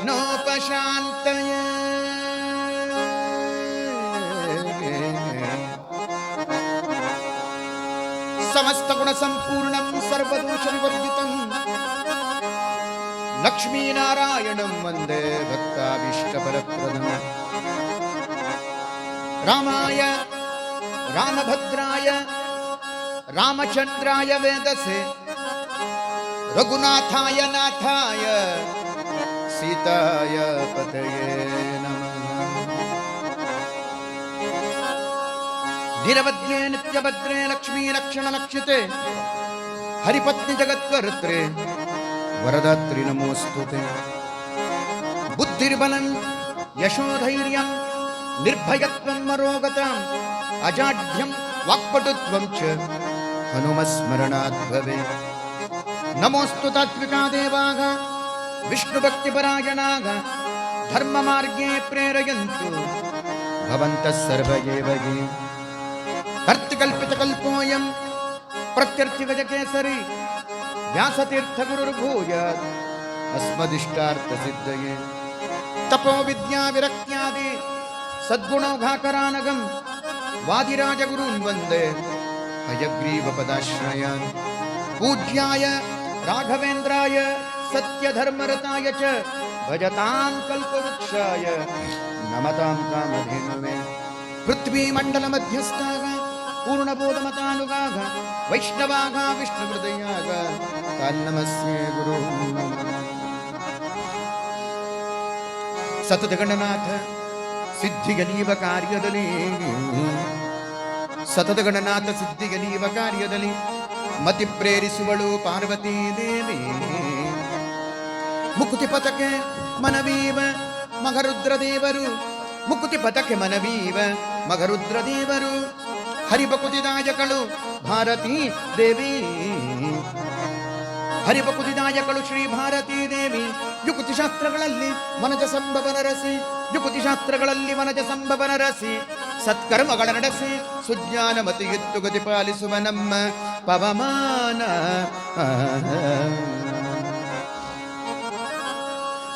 नोपशान्तय। समस्तगुणसम्पूर्णं सर्वदोषविवर्जितं लक्ष्मीनारायणं वन्दे भक्ताभीष्टफलप्रदम् रामाय रामभद्राय रामचन्द्राय वेदसे। रघुनाथाय नाथाय सीताय पतये निरवध्ये नित्यभद्रे लक्ष्मीरक्षणलक्षिते हरिपत्नि जगत्कर्त्रे, वरदात्रि नमोऽस्तु ते बुद्धिर्बलं यशोधैर्यं निर्भयत्वं मरोगताम् अजाढ्यं वाक्पटुत्वं च हनुमस्मरणात् भवेत् नमोऽस्तु तात्विका देवाः। विष्णुभक्तिपरायणाः धर्ममार्गे प्रेरयन्तु। भवन्तः सर्व एव ये कर्तिकल्पितकल्पोऽयं प्रत्यर्थिगजकेसरी व्यासतीर्थगुरुर्भूयात् अस्मदिष्टार्थसिद्धये। तपो विद्याविरक्त्यादि सद्गुणौघाकरानगं वादिराजगुरून् वन्दे। हयग्रीवपदाश्रयान्। पूज्याय राघवेन्द्राय सत्यधर्मरताय च भजतां कल्पवृक्षाय नमतां कामधेनुवे पृथ्वीमण्डलमध्यस्थाः पूर्णबोधमतानुगाः वैष्णवाः विष्णुहृदयाः तान्नमस्ये गुरुः ಸತತಗಣನಾಥ ಸಿದ್ಧಿಗಲೀವ ಕಾರ್ಯದಲ್ಲಿ ಸತತಗಣನಾಥ ಸಿದ್ಧಿಗಲೀವ ಕಾರ್ಯದಲ್ಲಿ ಮತಿ ಪ್ರೇರಿಸುವಳು ಪಾರ್ವತೀ ದೇವಿ ಮುಕುತಿ ಪತಕೆ ಮನವೀವ ಮಗರುದ್ರ ದೇವರು ಮುಕುತಿ ಪತಕೆ ಮನವೀವ ಮಗರುದ್ರ ದೇವರು ಹರಿಬಕುತಿದಾಯಕಳು ಭಾರತೀ ದೇವಿ. ಹರಿಬಕುತಿದಾಯಕಳು ಶ್ರೀ ಭಾರತೀ ದೇವಿ. ಯುಕುತಿ ಶಾಸ್ತ್ರಗಳಲ್ಲಿ ಮನಜ ಸಂಭವನ ಯುಕುತಿ ಶಾಸ್ತ್ರಗಳಲ್ಲಿ ಮನಜ ಸಂಭವನ ರಸಿ. ಸತ್ಕರ್ಮಗಳ ನಡೆಸಿ. ಸುಜ್ಞಾನ ಮತಿ ಗತಿ ಪಾಲಿಸುವ ನಮ್ಮ ಪವಮಾನ.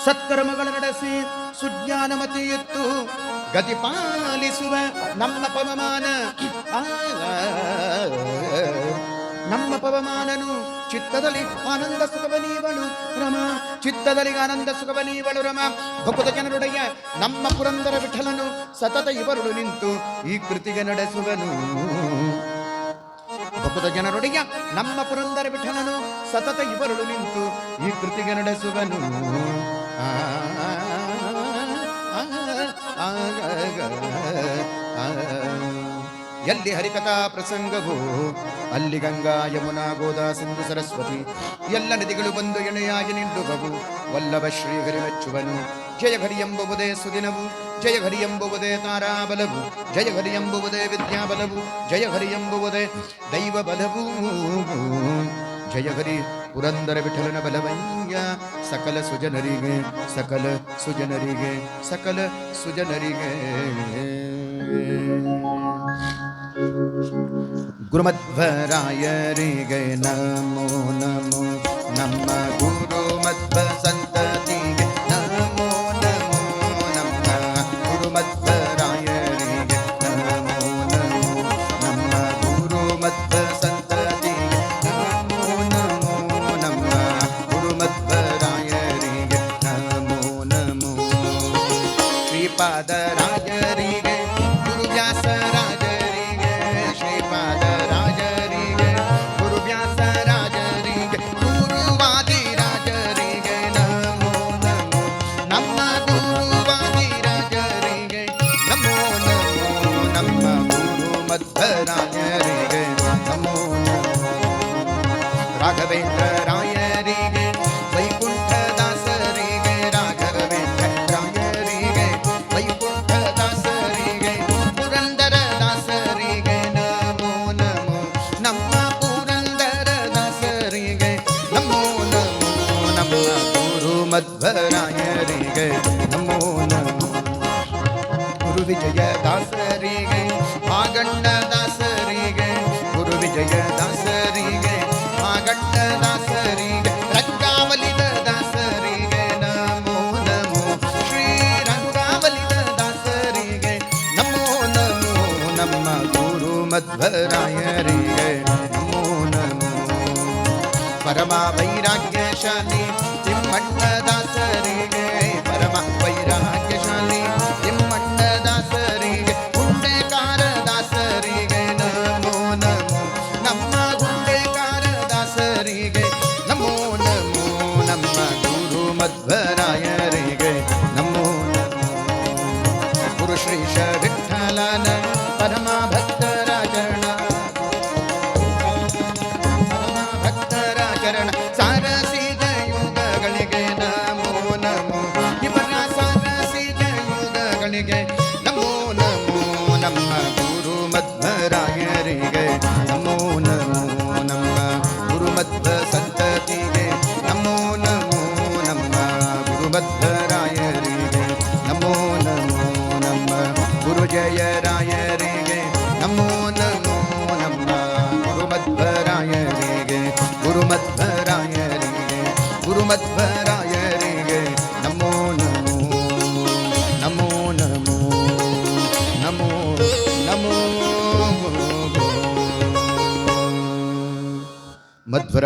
ಸತ್ಕರ್ಮಗಳ ನಡೆಸಿ ಸುಜ್ಞಾನ ಮತಿಯುತ್ತು ಗತಿ ಪಾಲಿಸುವ ನಮ್ಮ ಪವಮಾನ. ನಮ್ಮ ಪವಮಾನನು ಚಿತ್ತದಲ್ಲಿ ಆನಂದ ಸುಖವನೀವಳು ರಮ. ಚಿತ್ತದಲ್ಲಿ ಆನಂದ ರಮ. ಭಕುತ ಜನರುಡೆಯ ನಮ್ಮ ಪುರಂದರ ವಿಠಲನು ಸತತ ಇವರುಳು ನಿಂತು ಈ ಕೃತಿಗೆ ನಡೆಸುವನು. ಭಕುತ ಜನರೊಡೆಯ ನಮ್ಮ ಪುರಂದರ ವಿಠಲನು ಸತತ ಇವರುಳು ನಿಂತು ಈ ಕೃತಿಗೆ ನಡೆಸುವನು. ಎಲ್ಲಿ ಹರಿಕಥಾ ಪ್ರಸಂಗವು, ಅಲ್ಲಿ ಗಂಗಾ ಯಮುನಾ ಗೋದಾ ಸಿಂಧು ಸರಸ್ವತಿ, ಎಲ್ಲ ನದಿಗಳು ಬಂದು ಎಣೆಯಾಗಿ ನಿಂಡುಗವು ವಲ್ಲಭ ಶ್ರೀಹರಿ ಮೆಚ್ಚುವನು. ಜಯ ಹರಿ ಎಂಬುವುದೇ ಸುದಿನವು, ಜಯ ಹರಿ ಎಂಬುವುದೇ ತಾರಾಬಲವು, ಜಯ ಹರಿ ಎಂಬುವುದೇ ವಿದ್ಯಾಬಲವು, ಜಯ ಹರಿ ಎಂಬುವುದೇ ದೈವ ಬಲವು जय हरि पुरंदर विठलन बलवैया सकल सुजनरी गे सकल सुजनरी गे सकल सुजनरी गे गुरुमध्वराय गे नमो नमो नम राजा ब्रह्म गुरु मध्वराय रे नमो नमो परमा वैराग्यशाली तिम्मण्डदास रे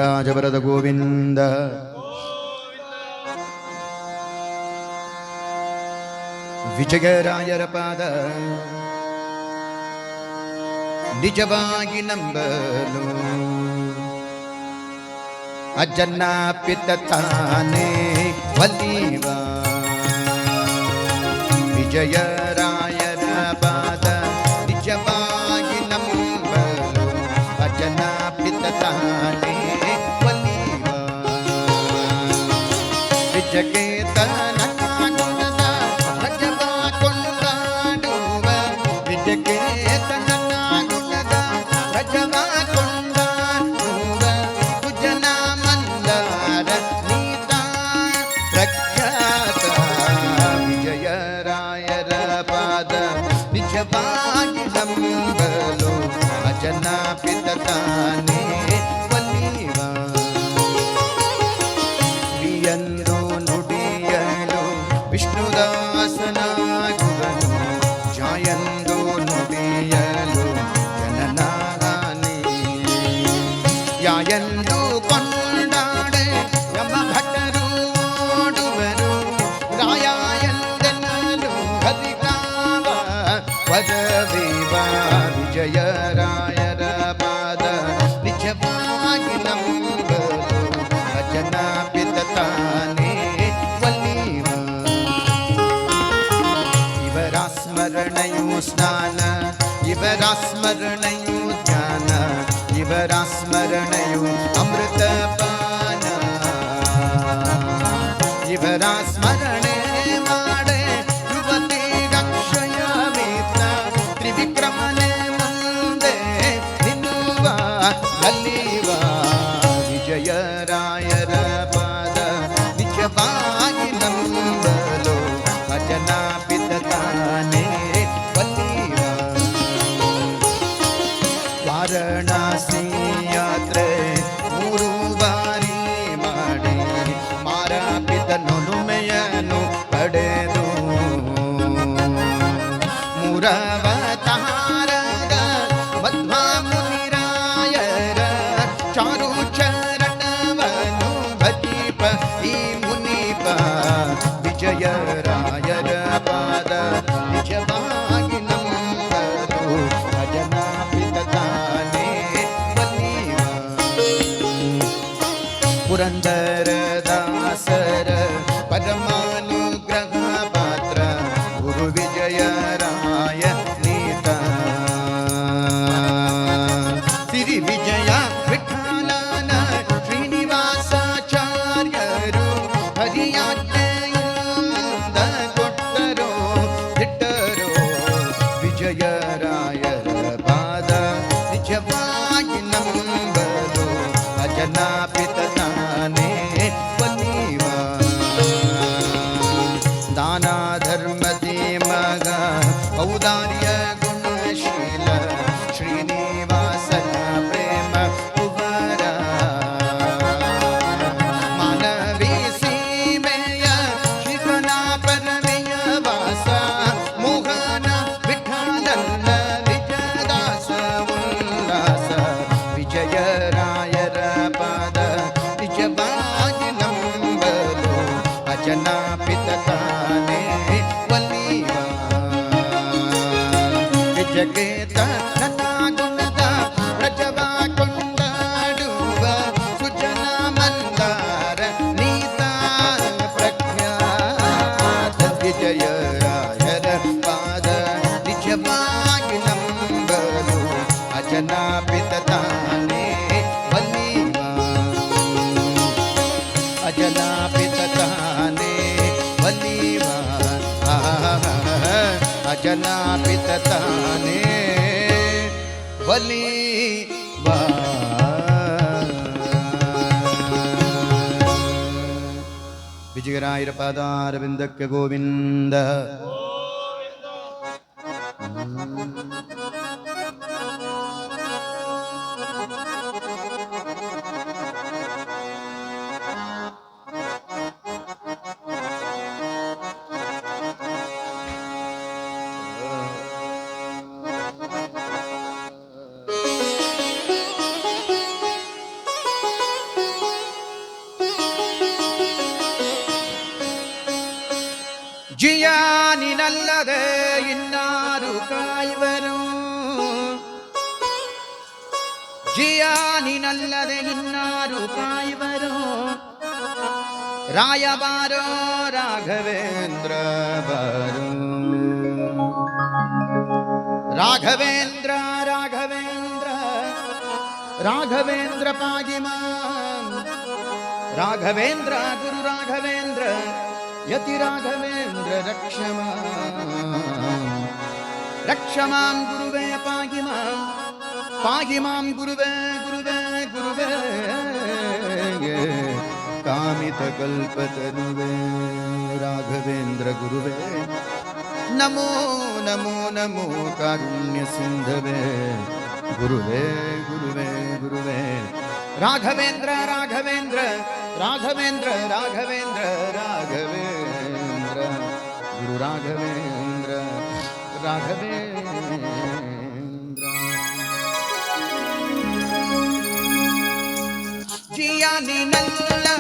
ವೆಂಕಟರಾಜ ವರದ ಗೋವಿಂದ ವಿಜಯರಾಯರ ಪಾದ ನಿಜವಾಗಿ ನಂಬಲು ಅಜ್ಜನ್ನ ಪಿತ್ತ ತಾನೇ ಬಲೀವ ವಿಜಯ again. 呀，人都 Bye. करताने भली വിജയരായരപാദാരവിന്ദക്ക ഗോവിന്ദ राय बारो राघवेंद्र बारो। राघवेंद्र राघवेंद्र राघवेंद्र पागिमा राघवेंद्र, गुरु राघवेंद्र, यति राघवेंद्र रक्षमा रक्षमां गुरुवे पागिमां पागिमां गुरुवे गुरुवे गुरुवे। कामितकल्पतनुवे। राघवेन्द्र गुरुवे नमो नमो नमो कारुण्यसिन्धवे। गुरुवे गुरुवे गुरुवे। राघवेंद्र राघवेंद्र राघवेंद्र राघवेंद्र राघवेंद्र गुरु राघवेन्द्र राघवेन्द्र। जिया निनल्ला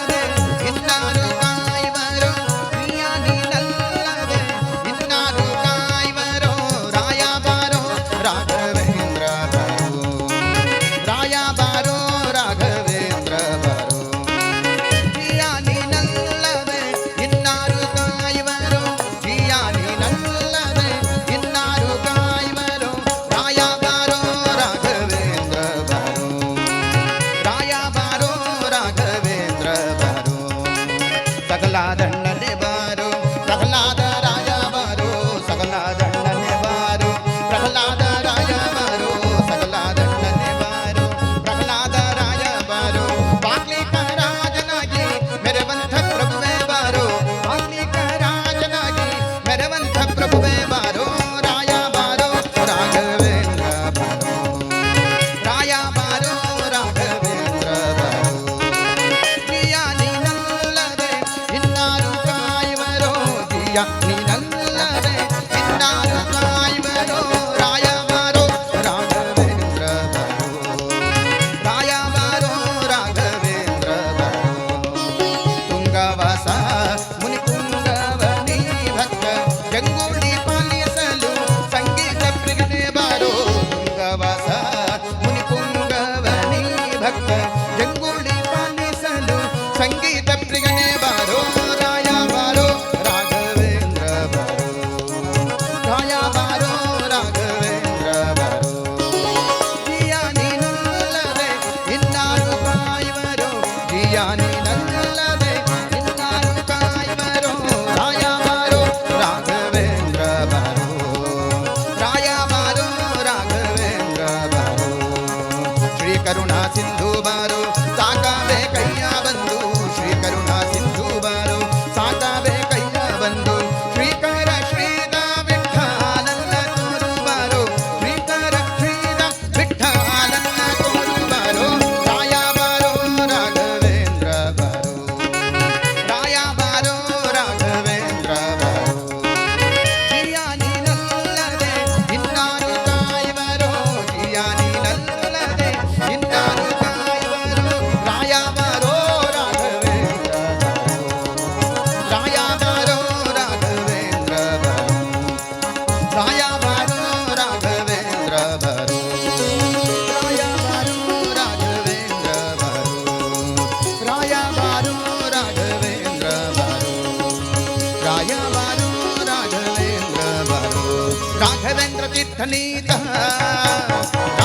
धनीतः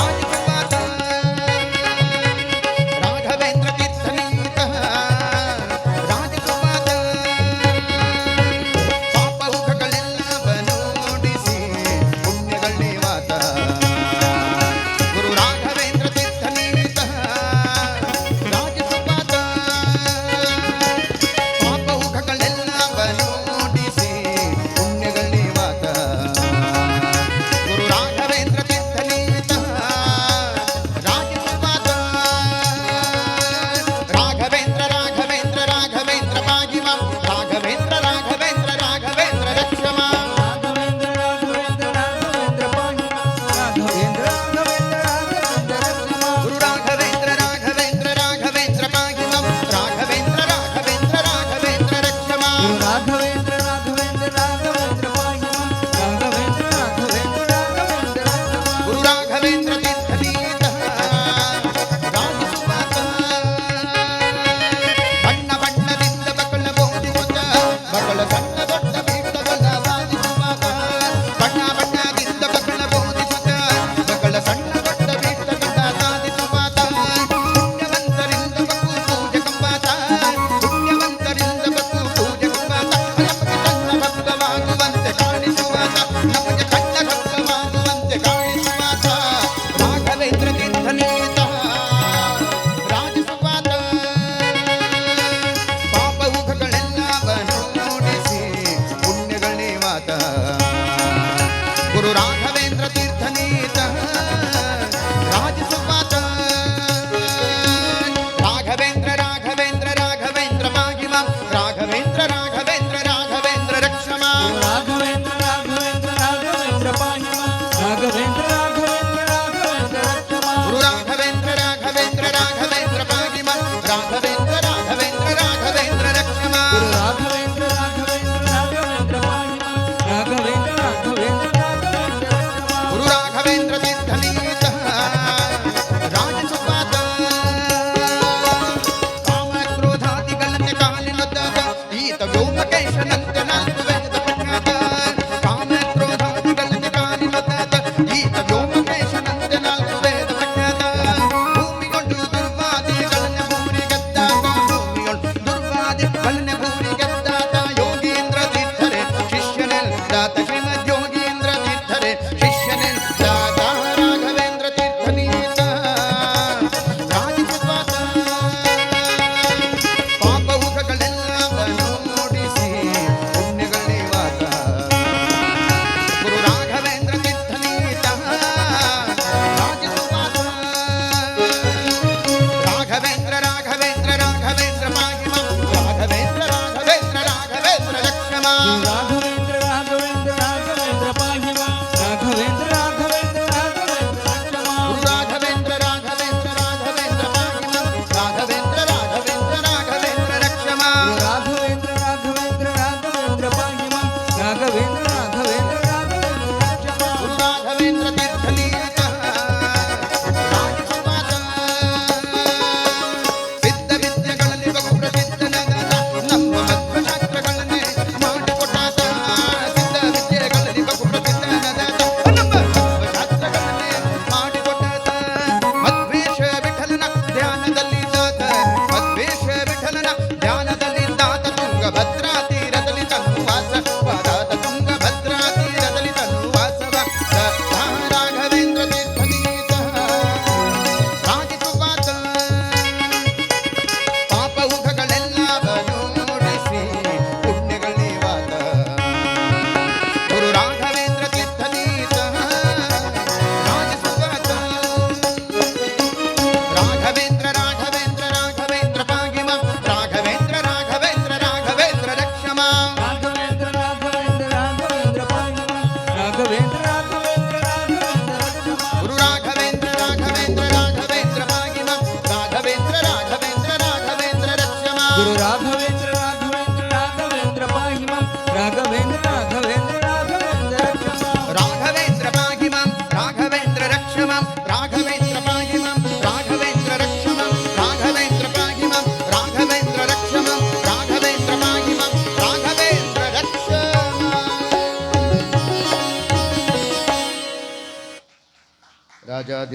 acabar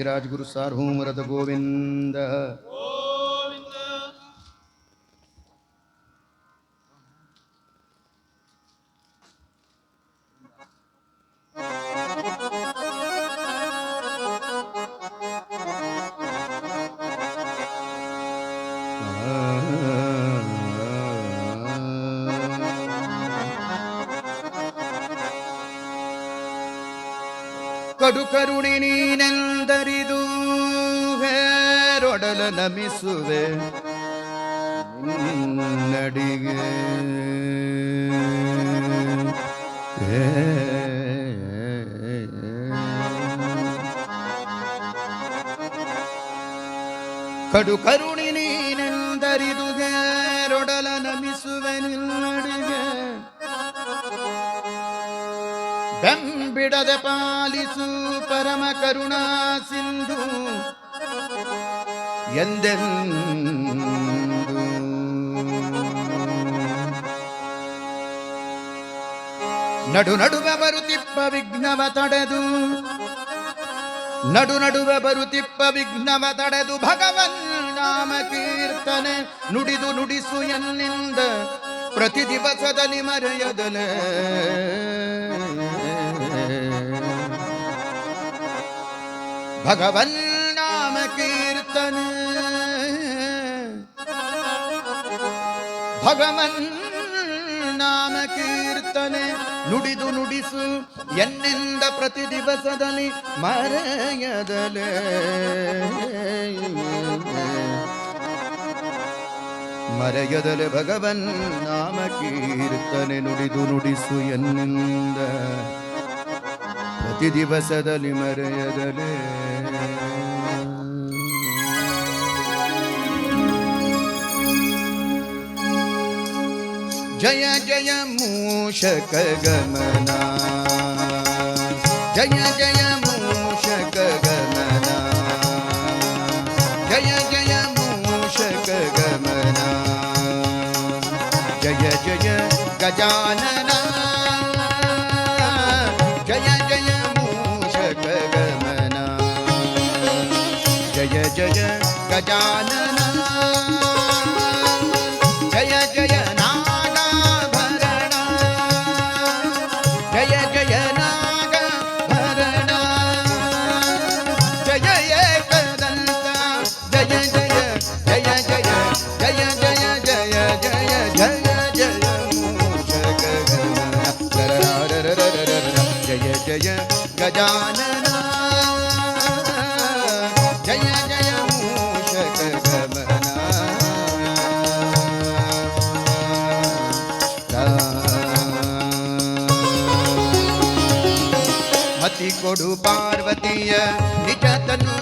गिरिराज गुरु सार्वभौम रथ गोविंद। ನಮಿಸುವೆ ನಡಿಗೆ ಕಡು ಕರುಣಿ ನೀನೆಂದರಿದು ಗೇರೊಡಲ ನಮಿಸುವೆ ನಿನ್ನಡಿಗೆ. ಬೆಂಬಿಡದೆ ಪಾಲಿಸು ಪರಮ ಕರುಣಾ ಸಿಂಧು. ಎಂದೆಂದು ನಡು ನಡುವೆ ಬರುತ್ತಿಪ್ಪ ವಿಘ್ನವ ತಡೆದು. ನಡು ನಡುವೆ ಬರುತ್ತಿಪ್ಪ ವಿಘ್ನವ ತಡೆದು. ಭಗವನ್ ನಾಮ ಕೀರ್ತನೆ ನುಡಿದು ನುಡಿಸು ಎನ್ನಿಂದ ಪ್ರತಿ ದಿವಸದಲ್ಲಿ ಮರೆಯದಲೆ. ಭಗವನ್ ನಾಮ ಕೀರ್ತನೆ ಭಗವನ್ ನಾಮ ಕೀರ್ತನೆ ನುಡಿದು ನುಡಿಸು ಎನ್ನಿಂದ ಪ್ರತಿ ದಿವಸದಲ್ಲಿ ಮರೆಯದಲೆ. ಮರೆಯದಲೆ ಭಗವನ್ ನಾಮ ಕೀರ್ತನೆ ನುಡಿದು ನುಡಿಸು ಎನ್ನಿಂದ ಪ್ರತಿ ದಿವಸದಲ್ಲಿ ಮರೆಯದಲೆ. ಜಯ ಜಯ ಮೂಷಕ ಗಮನ ಜಯ ಜಯ ಮೂಷಕ ಗಮನ ಜಯ ಜಯ ಮೂಷಕ ಗಮನ ಜಯ ಜಯ ಗಜಾನನ ಜಯ ಜಯ ಮೂಷಕ ಗಮನ ಜಯ ಜಯ ಗಜಾನನ ಕೊಡು ಪಾರ್ವತಿಯ ನಿಜ ತನು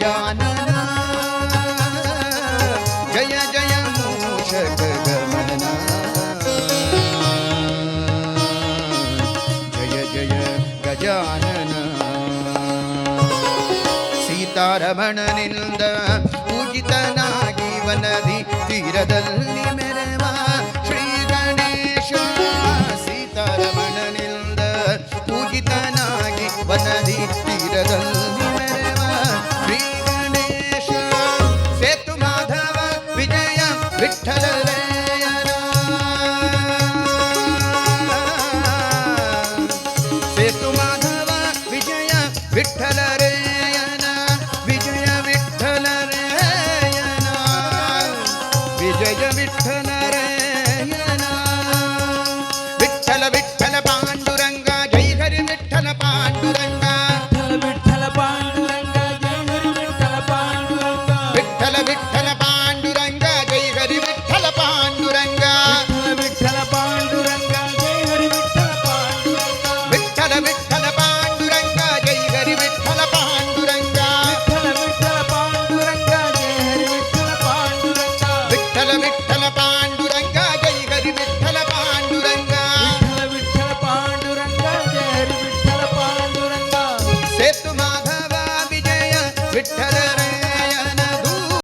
गजानन जय जय मूषक गमन जय जय गजानन सीतारमणनिंद पूजिತನಾಗಿ ವನದಿ ತೀರದಲ್ಲಿ விட்ட